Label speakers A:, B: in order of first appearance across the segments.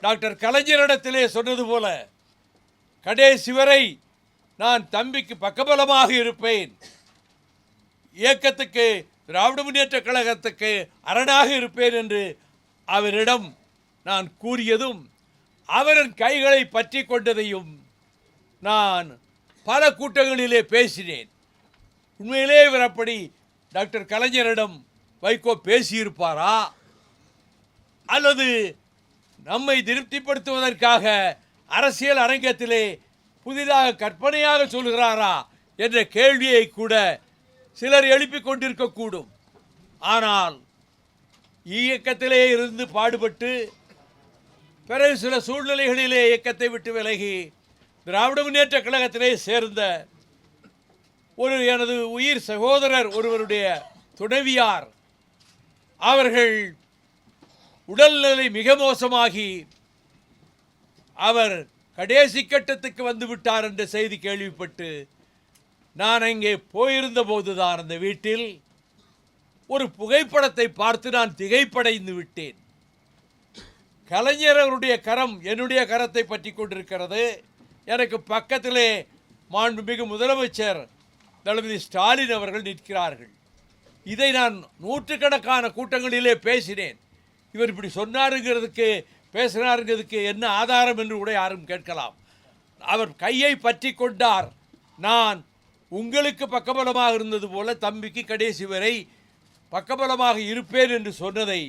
A: Doctor கலைஞரிடத்திலே சொன்னது போல கடைசி வரை நான் தம்பிக்கு பக்கபலமாக இருப்பேன். இயக்கத்துக்கு திராவிட முன்னேற்ற கழகத்துக்கு அரணாக இருப்பேன் என்று அவரிடம் நான் கூறியதும் அவரின் கைகளை பற்றி கொண்டதையும் நான் பல கூட்டங்களிலே பேசினேன். உண்மையிலே இவர் அப்படி டாக்டர் கலைஞரிடம் வைகோ பேசியிருப்பாரா? அல்லது நம்மை திருப்திப்படுத்துவதற்காக அரசியல் அரங்கத்திலே புதிதாக கற்பனையாக சொல்கிறாரா என்ற கேள்வியை கூட சிலர் எழுப்பிக் கொண்டிருக்கக்கூடும் ஆனால் இயக்கத்திலே இருந்து பாடுபட்டு பிறகு சில சூழ்நிலைகளிலே இயக்கத்தை விட்டு விலகி திராவிட முன்னேற்ற கழகத்திலே சேர்ந்த ஒரு எனது உயிர் சகோதரர் ஒருவருடைய துணைவியார். அவர்கள் உடல்நிலை மிக மோசமாகி அவர் கடைசி கட்டத்துக்கு வந்து விட்டார் என்ற செய்தி கேள்விப்பட்டு நான் அங்கே போயிருந்த போதுதான் அந்த வீட்டில் ஒரு புகைப்படத்தை பார்த்து நான் திகைப்படைந்து விட்டேன். கலைஞர் அவருடைய கரம் என்னுடைய கரத்தை பற்றி கொண்டிருக்கிறது. எனக்கு பக்கத்திலே மாண்புமிகு முதலமைச்சர் தளபதி ஸ்டாலின் அவர்கள் நிற்கிறார்கள். இதை நான் நூற்றுக்கணக்கான கூட்டங்களிலே பேசினேன். இவர் இப்படி சொன்னாருங்கிறதுக்கு பேசினாருங்கிறதுக்கு என்ன ஆதாரம் என்று கூட யாரும் கேட்கலாம். அவர் கையை பற்றி கொண்டார். நான் உங்களுக்கு பக்கபலமாக இருந்தது போல தம்பிக்கு கடைசி வரை பக்கபலமாக இருப்பேன் என்று சொன்னதை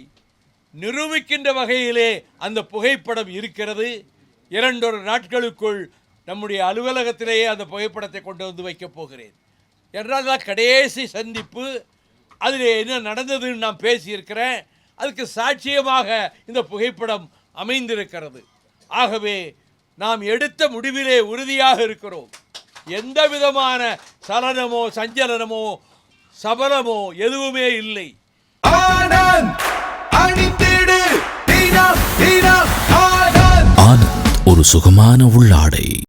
A: நிரூபிக்கின்ற வகையிலே அந்த புகைப்படம் இருக்கிறது. இரண்டொரு நாட்களுக்குள் நம்முடைய அலுவலகத்திலேயே அந்த புகைப்படத்தை கொண்டு வந்து வைக்கப் போகிறேன். என்றால் தான் கடைசி சந்திப்பு அதில் என்ன நடந்ததுன்னு நான் பேசியிருக்கிறேன். அதுக்கு சாட்சியமாக இந்த புகைப்படம் அமைந்திருக்கிறது. ஆகவே நாம் எடுத்த முடிவிலே உறுதியாக இருக்கிறோம். எந்த விதமான சலனமோ சஞ்சலனமோ சபலமோ எதுவுமே இல்லை.
B: ஆனந்த் அணிந்திடு. தினம் தினம் ஆனந்த்.
C: ஆனந்த் ஒரு சுகமான உள்ளாடை.